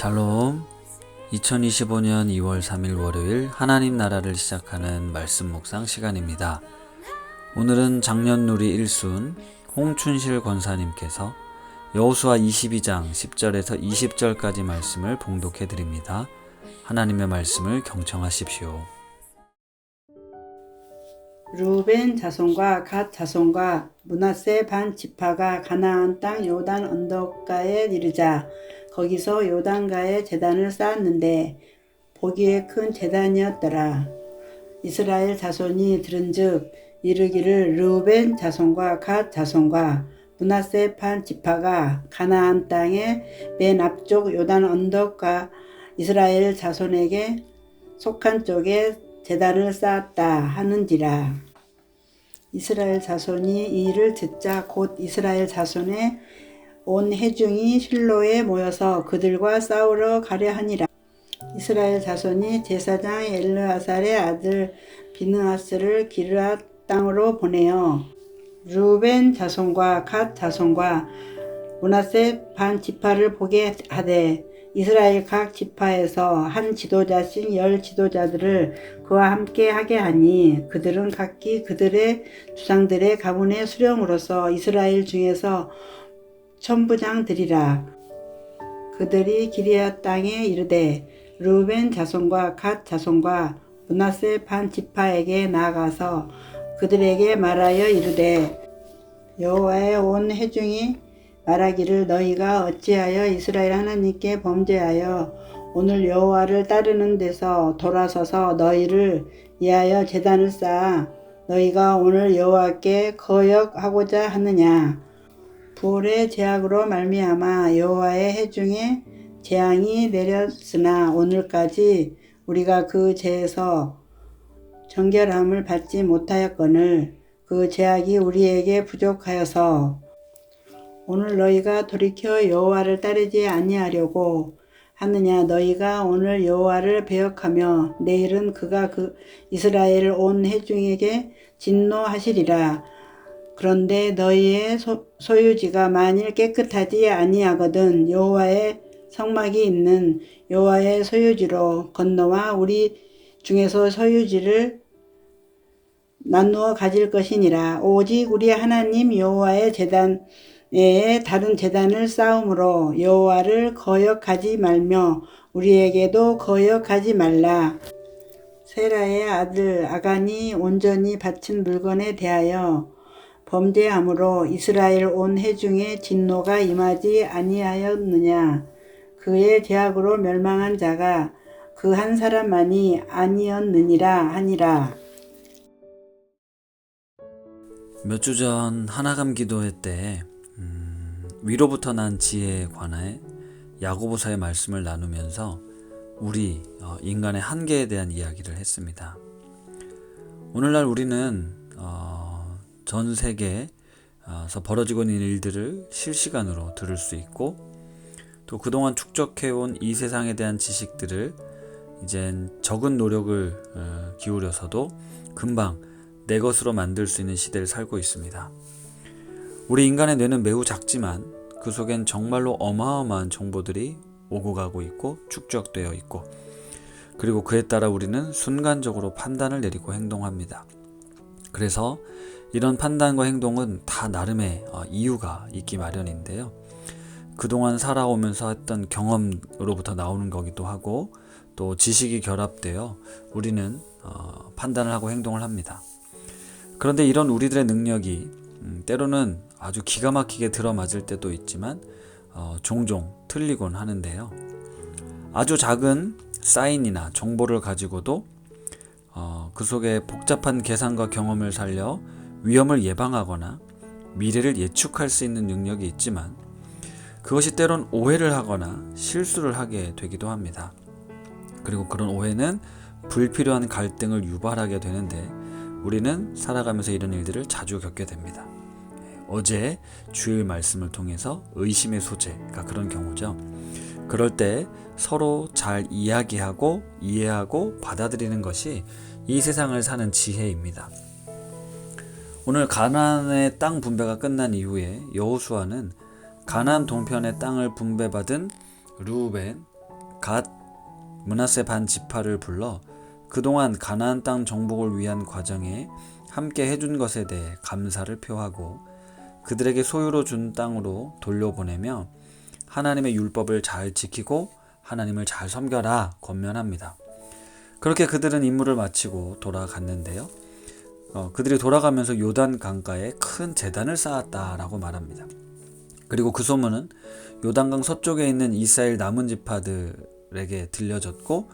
샬롬 2025년 2월 3일 월요일 하나님 나라를 시작하는 말씀 묵상 시간입니다. 오늘은 작년 누리 1순 홍춘실 권사님께서 여호수아 22장 10절에서 20절까지 말씀을 봉독해 드립니다. 하나님의 말씀을 경청하십시오. 루벤 자손과 갓 자손과 문하세 반 지파가 가나안 땅 요단 언덕가에 이르자 거기서 요단가에 제단을 쌓았는데 보기에 큰 제단이었더라. 이스라엘 자손이 들은즉 이르기를 르우벤 자손과 갓 자손과 문하세 반 지파가 가나안 땅의 맨 앞쪽 요단 언덕가 이스라엘 자손에게 속한 쪽에 제단을 쌓았다 하는지라. 이스라엘 자손이 이 일을 듣자 곧 이스라엘 자손의 온 해중이 실로에 모여서 그들과 싸우러 가려 하니라. 이스라엘 자손이 제사장 엘르아살의 아들 비느하스를 기르앗 땅으로 보내어 루벤 자손과 갓 자손과 문하세 반 지파를 보게 하되 이스라엘 각 지파에서 한 지도자씩 열 지도자들을 그와 함께 하게 하니 그들은 각기 그들의 주상들의 가문의 수령으로서 이스라엘 중에서 천부장들이라. 그들이 기리앗 땅에 이르되 루벤 자손과 갓 자손과 문하세 반 지파에게 나아가서 그들에게 말하여 이르되 여호와의 온 해중이 말하기를 너희가 어찌하여 이스라엘 하나님께 범죄하여 오늘 여호와를 따르는 데서 돌아서서 너희를 위하여 제단을 쌓아 너희가 오늘 여호와께 거역하고자 하느냐 부올의 제약으로 말미암아 여호와의 해중에 재앙이 내렸으나 오늘까지 우리가 그 죄에서 정결함을 받지 못하였거늘 그 제약이 우리에게 부족하여서 오늘 너희가 돌이켜 여호와를 따르지 아니하려고 하느냐? 너희가 오늘 여호와를 배역하며 내일은 그가 그 이스라엘 온 해중에게 진노하시리라 그런데 너희의 소, 소유지가 만일 깨끗하지 아니하거든 여호와의 성막이 있는 여호와의 소유지로 건너와 우리 중에서 소유지를 나누어 가질 것이니라 오직 우리 하나님 여호와의 재단 에 다른 재단을 쌓음으로 여호와를 거역하지 말며 우리에게도 거역하지 말라. 세라의 아들 아간이 온전히 바친 물건에 대하여 범죄함으로 이스라엘 온 해중에 진노가 임하지 아니하였느냐. 그의 죄악으로 멸망한 자가 그 한 사람만이 아니었느니라 하니라. 몇 주 전 하나감 기도회 때 음, 위로부터 난 지혜에 관해 야고보사의 말씀을 나누면서 우리 어, 인간의 한계에 대한 이야기를 했습니다. 오늘날 우리는 어, 전 세계에서 벌어지고 있는 일들을 실시간으로 들을 수 있고 또 그동안 축적해온 이 세상에 대한 지식들을 이젠 적은 노력을 어, 기울여서도 금방 내 것으로 만들 수 있는 시대를 살고 있습니다. 우리 인간의 뇌는 매우 작지만 그 속엔 정말로 어마어마한 정보들이 오고 가고 있고 축적되어 있고 그리고 그에 따라 우리는 순간적으로 판단을 내리고 행동합니다. 그래서 이런 판단과 행동은 다 나름의 어, 이유가 있기 마련인데요. 그동안 살아오면서 했던 경험으로부터 나오는 거기도 하고 또 지식이 결합되어 우리는 어, 판단을 하고 행동을 합니다. 그런데 이런 우리들의 능력이 음, 때로는 아주 기가 막히게 들어맞을 때도 있지만 어, 종종 틀리곤 하는데요. 아주 작은 사인이나 정보를 가지고도 어, 그 속에 복잡한 계산과 경험을 살려 위험을 예방하거나 미래를 예측할 수 있는 능력이 있지만 그것이 때론 오해를 하거나 실수를 하게 되기도 합니다. 그리고 그런 오해는 불필요한 갈등을 유발하게 되는데 우리는 살아가면서 이런 일들을 자주 겪게 됩니다. 어제 주일 말씀을 통해서 의심의 소재가 그런 경우죠. 그럴 때 서로 잘 이야기하고 이해하고 받아들이는 것이 이 세상을 사는 지혜입니다. 오늘 가나안의 땅 분배가 끝난 이후에 여호수아는 가나안 동편의 땅을 분배받은 루벤, 갓 문하세 반 지파를 불러 그동안 가나안 땅 정복을 위한 과정에 함께 해준 것에 대해 감사를 표하고 그들에게 소유로 준 땅으로 돌려보내며 하나님의 율법을 잘 지키고 하나님을 잘 섬겨라 권면합니다. 그렇게 그들은 임무를 마치고 돌아갔는데요. 어, 그들이 돌아가면서 요단 강가에 큰 재단을 쌓았다라고 말합니다. 그리고 그 소문은 요단강 서쪽에 있는 이스라엘 남은 지파들에게 들려졌고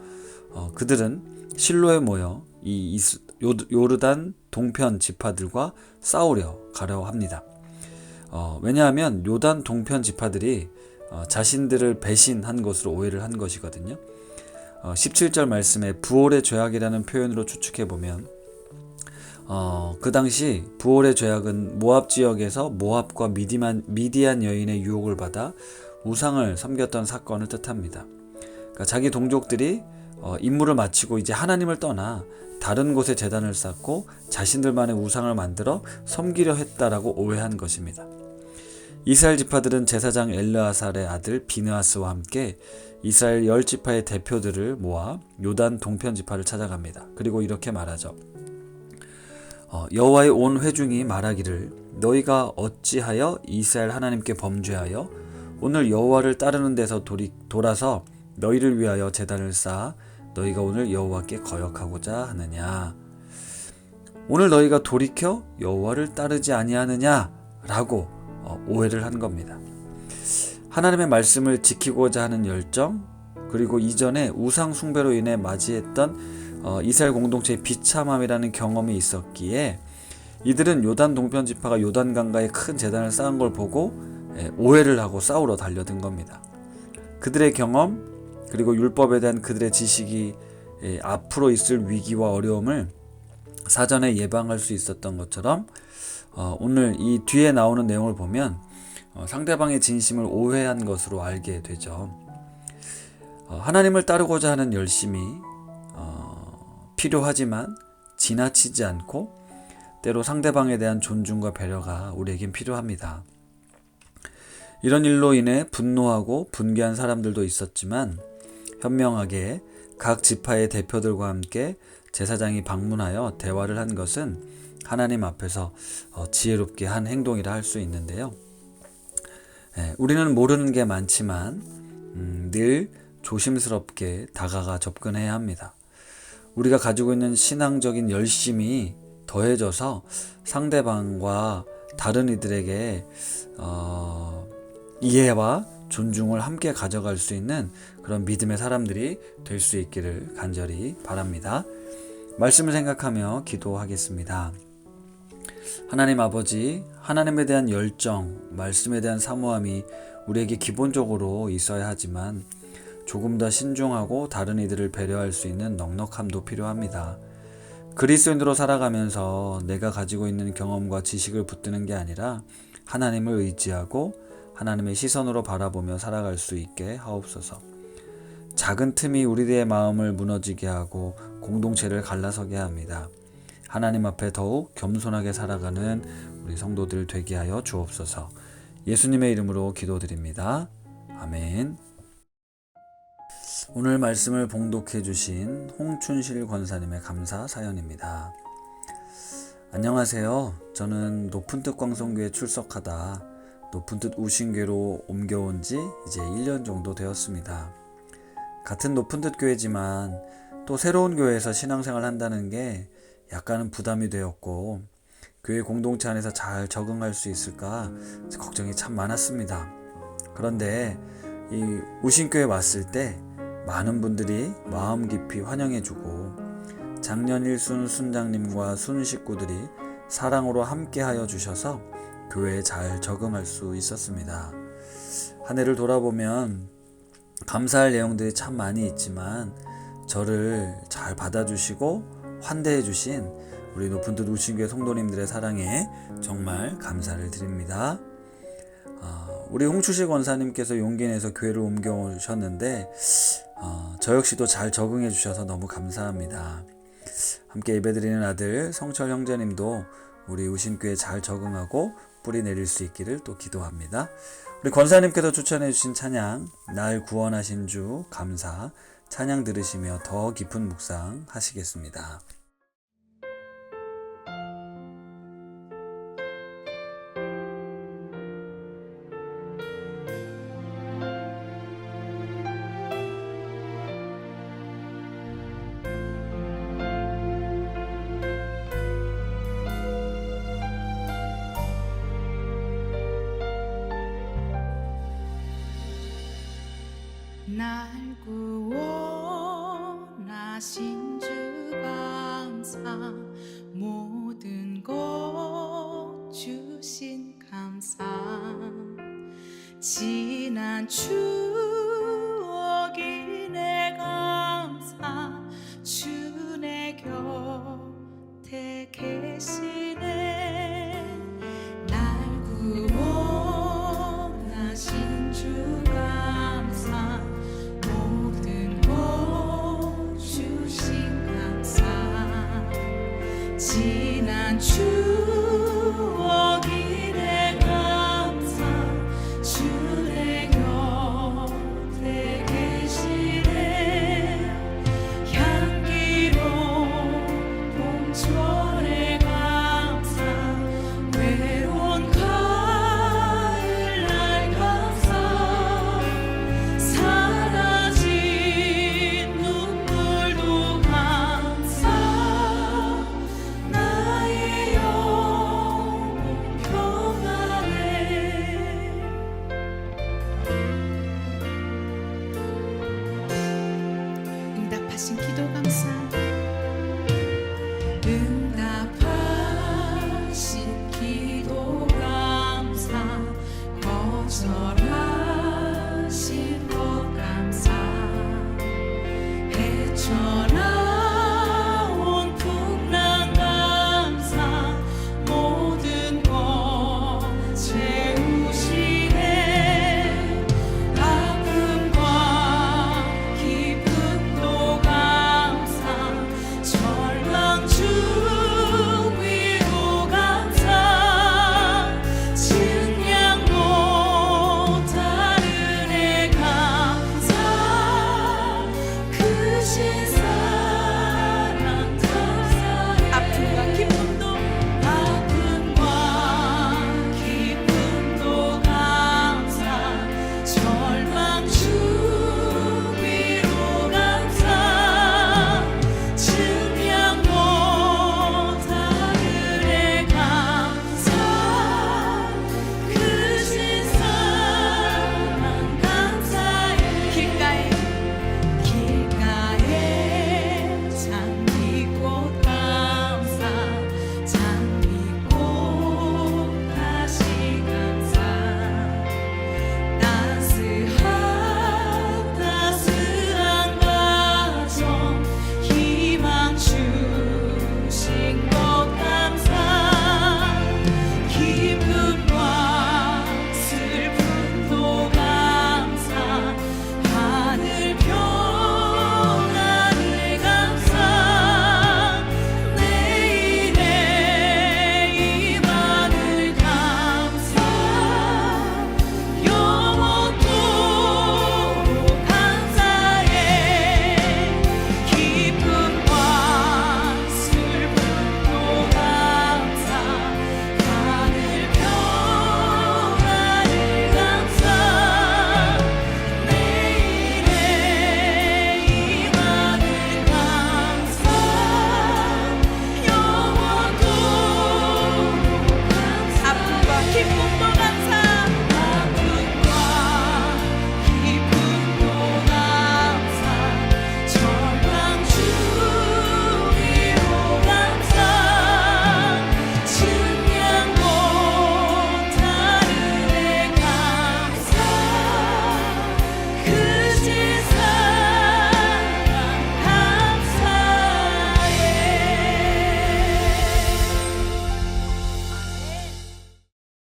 어, 그들은 실로에 모여 이 이스, 요, 요르단 동편 지파들과 싸우려 가려 합니다. 어, 왜냐하면 요단 동편 지파들이 어, 자신들을 배신한 것으로 오해를 한 것이거든요. 어, 17절 말씀에 부올의 죄악이라는 표현으로 추측해 보면 어, 그 당시 부올의 죄악은 모압 지역에서 모압과 미디만, 미디안 여인의 유혹을 받아 우상을 섬겼던 사건을 뜻합니다. 그러니까 자기 동족들이 어, 임무를 마치고 이제 하나님을 떠나 다른 곳에 재단을 쌓고 자신들만의 우상을 만들어 섬기려 했다라고 오해한 것입니다. 이스라엘 지파들은 제사장 엘르아살의 아들 비느하스와 함께 이스라엘 열 지파의 대표들을 모아 요단 동편 지파를 찾아갑니다. 그리고 이렇게 말하죠. 어, 여호와의 온 회중이 말하기를 너희가 어찌하여 이스라엘 하나님께 범죄하여 오늘 여호와를 따르는 데서 돌이, 돌아서 너희를 위하여 제단을 쌓아 너희가 오늘 여호와께 거역하고자 하느냐 오늘 너희가 돌이켜 여호와를 따르지 아니하느냐라고 어, 오해를 한 겁니다. 하나님의 말씀을 지키고자 하는 열정 그리고 이전에 우상 숭배로 인해 맞이했던 어, 이스라엘 공동체의 비참함이라는 경험이 있었기에 이들은 요단 동편 지파가 요단 강가에 큰 재단을 쌓은 걸 보고 예, 오해를 하고 싸우러 달려든 겁니다. 그들의 경험 그리고 율법에 대한 그들의 지식이 예, 앞으로 있을 위기와 어려움을 사전에 예방할 수 있었던 것처럼 어, 오늘 이 뒤에 나오는 내용을 보면 어, 상대방의 진심을 오해한 것으로 알게 되죠. 어, 하나님을 따르고자 하는 열심이 어, 필요하지만 지나치지 않고 때로 상대방에 대한 존중과 배려가 우리에겐 필요합니다. 이런 일로 인해 분노하고 분개한 사람들도 있었지만 현명하게 각 지파의 대표들과 함께 제사장이 방문하여 대화를 한 것은 하나님 앞에서 어, 지혜롭게 한 행동이라 할 수 있는데요. 예, 우리는 모르는 게 많지만 음, 늘 조심스럽게 다가가 접근해야 합니다. 우리가 가지고 있는 신앙적인 열심이 더해져서 상대방과 다른 이들에게 어, 이해와 존중을 함께 가져갈 수 있는 그런 믿음의 사람들이 될 수 있기를 간절히 바랍니다. 말씀을 생각하며 기도하겠습니다. 하나님 아버지, 하나님에 대한 열정, 말씀에 대한 사모함이 우리에게 기본적으로 있어야 하지만 조금 더 신중하고 다른 이들을 배려할 수 있는 넉넉함도 필요합니다. 그리스도인으로 살아가면서 내가 가지고 있는 경험과 지식을 붙드는 게 아니라 하나님을 의지하고 하나님의 시선으로 바라보며 살아갈 수 있게 하옵소서. 작은 틈이 우리들의 마음을 무너지게 하고 공동체를 갈라서게 합니다. 하나님 앞에 더욱 겸손하게 살아가는 우리 성도들 되게 하여 주옵소서. 예수님의 이름으로 기도드립니다. 아멘. 오늘 말씀을 봉독해 주신 홍춘실 권사님의 감사 사연입니다. 안녕하세요. 저는 높은 뜻 광성교에 출석하다 높은 뜻 우신교로 옮겨온 지 이제 1년 정도 되었습니다. 같은 높은 뜻 교회지만 또 새로운 교회에서 신앙생활 한다는 게 약간은 부담이 되었고 교회 공동체 안에서 잘 적응할 수 있을까 걱정이 참 많았습니다. 그런데 이 우신교회 왔을 때 많은 분들이 마음 깊이 환영해주고 작년 일순 순장님과 순 식구들이 사랑으로 함께하여 주셔서 교회에 잘 적응할 수 있었습니다. 한 해를 돌아보면 감사할 내용들이 참 많이 있지만 저를 잘 받아주시고 환대해 주신 우리 높은 뜻 우신교회 성도님들의 사랑에 정말 감사를 드립니다. 어, 우리 홍추식 원사님께서 용기 내서 교회를 옮겨오셨는데 어, 저 역시도 잘 적응해 주셔서 너무 감사합니다. 함께 예배드리는 아들 성철 형제님도 우리 우신교에 잘 적응하고 뿌리 내릴 수 있기를 또 기도합니다. 우리 권사님께서 추천해 주신 찬양 날 구원하신 주 감사 찬양 들으시며 더 깊은 묵상 하시겠습니다. 하신 주 감사 모든 것 주신 감사 지난 추. choose. It's not